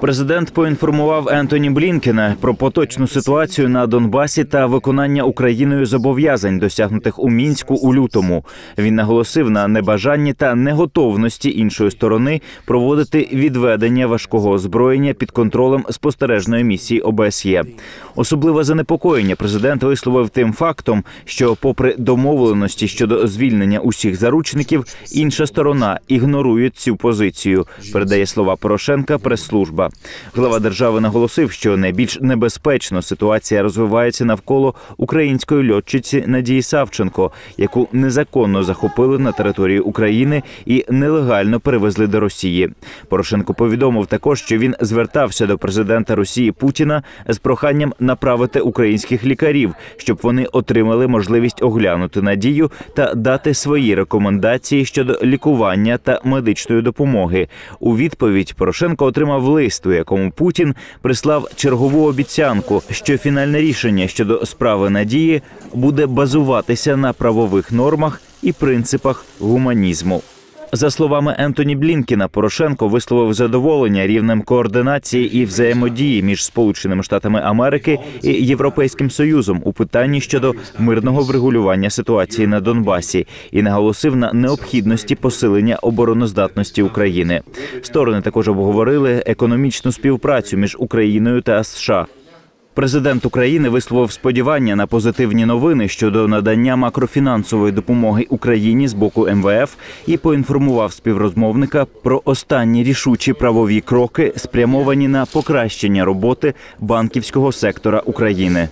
Президент поінформував Ентоні Блінкена про поточну ситуацію на Донбасі та виконання Україною зобов'язань, досягнутих у мінську у лютому. Він наголосив на небажанні та неготовності іншої сторони проводити відведення важкого озброєння під контролем спостережної місії ОБСЄ. Особливе занепокоєння президент висловив тим фактом, що, попри домовленості щодо звільнення усіх заручників, інша сторона ігнорує цю позицію. Передає слова Порошенка прес-служба. Глава держави наголосив, що найбільш небезпечно ситуація розвивається навколо української льотчиці Надії Савченко, яку незаконно захопили на території України і нелегально перевезли до Росії. Порошенко повідомив також, що він звертався до президента Росії Путіна з проханням направити українських лікарів, щоб вони отримали можливість оглянути надію та дати свої рекомендації щодо лікування та медичної допомоги. У відповідь Порошенко отримав лист, у якому Путін прислав чергову обіцянку, що фінальне рішення щодо справи надії буде базуватися на правових нормах і принципах гуманізму. За словами Ентоні Блінкіна, Порошенко висловив задоволення рівнем координації і взаємодії між Сполученими Штатами Америки і Європейським Союзом у питанні щодо мирного врегулювання ситуації на Донбасі і наголосив на необхідності посилення обороноздатності України. Сторони також обговорили економічну співпрацю між Україною та США. Президент України висловив сподівання на позитивні новини щодо надання макрофінансової допомоги Україні з боку МВФ і поінформував співрозмовника про останні рішучі правові кроки, спрямовані на покращення роботи банківського сектора України.